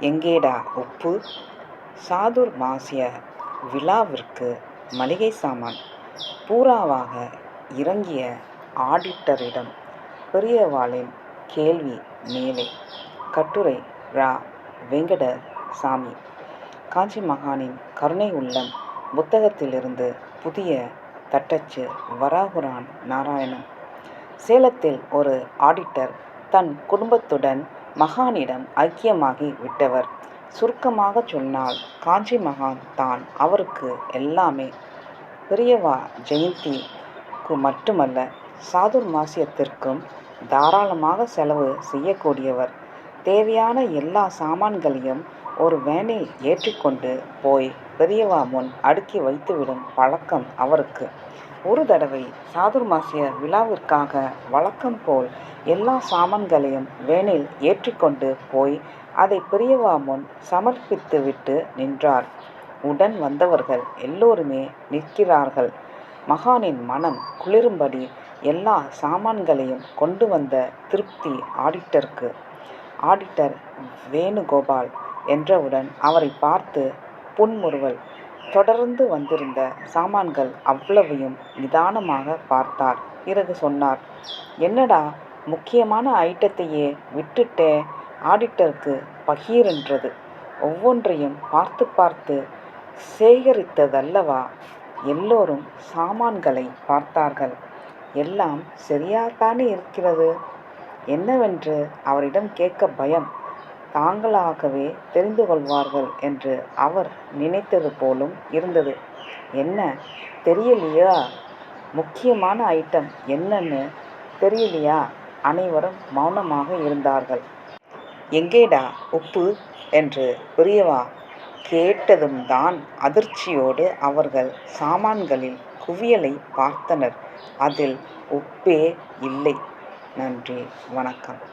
எங்கேடா உப்பு? சாதுர் மாசிய விழாவிற்கு மளிகை சாமான். பூராவாக இறங்கிய ஆடிட்டரிடம் பெரியவாளின் கேள்வி மேலே. கட்டுரை ரா. வெங்கட சாமி காஞ்சி மகானின் கருணை உள்ளம் புத்தகத்திலிருந்து புதிய தட்டச்சு வராகுரான் நாராயணன். சேலத்தில் ஒரு ஆடிட்டர் தன் குடும்பத்துடன் மகானிடம் ஐக்கியமாகி விட்டவர். சுருக்கமாகச் சொன்னால் காஞ்சி மகான் தான் அவருக்கு எல்லாமே. பெரியவா ஜெயந்திக்கு மட்டுமல்ல சாதுர்மாஸ்யத்திற்கும் தாராளமாக செலவு செய்யக்கூடியவர். தேவையான எல்லா சாமான்களையும் ஒரு வேனில் ஏற்றிக்கொண்டு போய் பெரியவா முன் அடுக்கி வைத்துவிடும் பழக்கம் அவருக்கு. ஒரு தடவை சாதுர்மாசிய விழாவிற்காக வழக்கம் போல் எல்லா சாமான்களையும் வேனில் ஏற்றிக்கொண்டு போய் அதை பெரியவா முன் சமர்ப்பித்துவிட்டு நின்றார். உடன் வந்தவர்கள் எல்லோருமே நிற்கிறார்கள். மகானின் மனம் குளிரும்படி எல்லா சாமான்களையும் கொண்டு வந்த திருப்தி ஆடிட்டருக்கு. ஆடிட்டர் வேணுகோபால் என்றவுடன் அவரை பார்த்து புன்முறுவல். தொடர்ந்து வந்திருந்த சாமான்கள் அவ்வளவையும் நிதானமாக பார்த்தார். பிறகு சொன்னார். என்னடா முக்கியமான ஐட்டத்தையே விட்டுட்டே ஆடிட்டருக்கு பகீரென்றது. ஒவ்வொன்றையும் பார்த்து பார்த்து சேகரித்ததல்லவா. எல்லோரும் சாமான்களை பார்த்தார்கள். எல்லாம் சரியாகத்தானே இருக்கிறது. என்னவென்று அவரிடம் கேட்க பயம். தாங்களாகவே தெரிந்து கொள்வார்கள் என்று அவர் நினைத்தது போலும் இருந்தது. என்ன தெரியலையா முக்கியமான ஐட்டம் என்னன்னு தெரியலையா அனைவரும் மௌனமாக இருந்தார்கள். எங்கேடா உப்பு என்று பெரியவா கேட்டதும்தான் அதிர்ச்சியோடு அவர்கள் சாமான்களில் குவியலை பார்த்தனர். அதில் உப்பே இல்லை. நன்றி வணக்கம்.